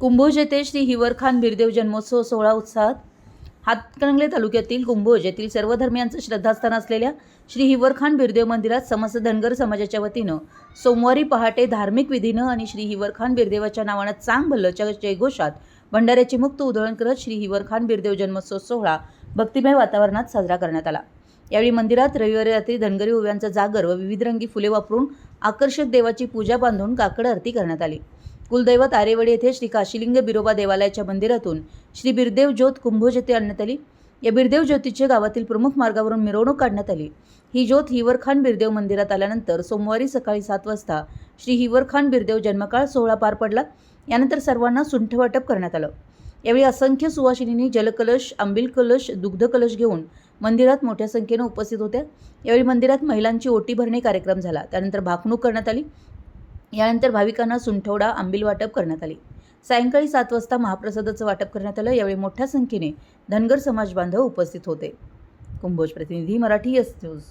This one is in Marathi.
कुंभोज येथे श्री हिवरखान बिरदेव जन्मोत्सव सोहळा उत्साहात हातकणंगले तालुक्यातील कुंभोज येथील सर्व धर्मियांचं श्रद्धास्थान असलेल्या श्री हिवरखान बिरदेव मंदिरात समस्त धनगर समाजाच्या वतीनं सोमवारी पहाटे धार्मिक विधीनं आणि श्री हिवरखान बिरदेवाच्या नावानं चांग भल्लच्या जयघोषात भंडाऱ्याची मुक्त उधळण करत श्री हिवरखान बिरदेव जन्मोत्सव सोहळा भक्तिमय वातावरणात साजरा करण्यात आला. यावेळी मंदिरात रविवारी रात्री धनगरी ओव्यांचा जागर व विविध रंगी फुले वापरून आकर्षक देवाची पूजा बांधून काकड आरती करण्यात आली. कुलदैवत आरेवडी येथे श्री काशीलिंग बिरोबा देवालयाच्या मंदिरातून श्री बिरदेव ज्योत कुंभोज येथे आणण्यात आली. या बिरदेव ज्योतीचे गावातील प्रमुख मार्गावरून मिरवणूक काढण्यात आली. ही ज्योत हिवरखान बिरदेव मंदिरात आल्यानंतर सोमवारी सकाळी सात वाजता श्री हिवरखान बिरदेव जन्मकाळ सोहळा पार पडला. यानंतर सर्वांना सुंठ वाटप करण्यात आलं. यावेळी असंख्य सुवासिनींनी जलकलश आंबील कलश दुग्ध कलश घेऊन मंदिरात मोठ्या संख्येनं उपस्थित होत्या. यावेळी मंदिरात महिलांची ओटी भरणे कार्यक्रम झाला. त्यानंतर भाकणूक करण्यात आली. यानंतर भाविकांना सुंठवडा आंबील वाटप करण्यात आले. सायंकाळी सात वाजता महाप्रसादाचं वाटप करण्यात आलं. यावेळी मोठ्या संख्येने धनगर समाज बांधव उपस्थित होते. कुंभोज प्रतिनिधी मराठी एस न्यूज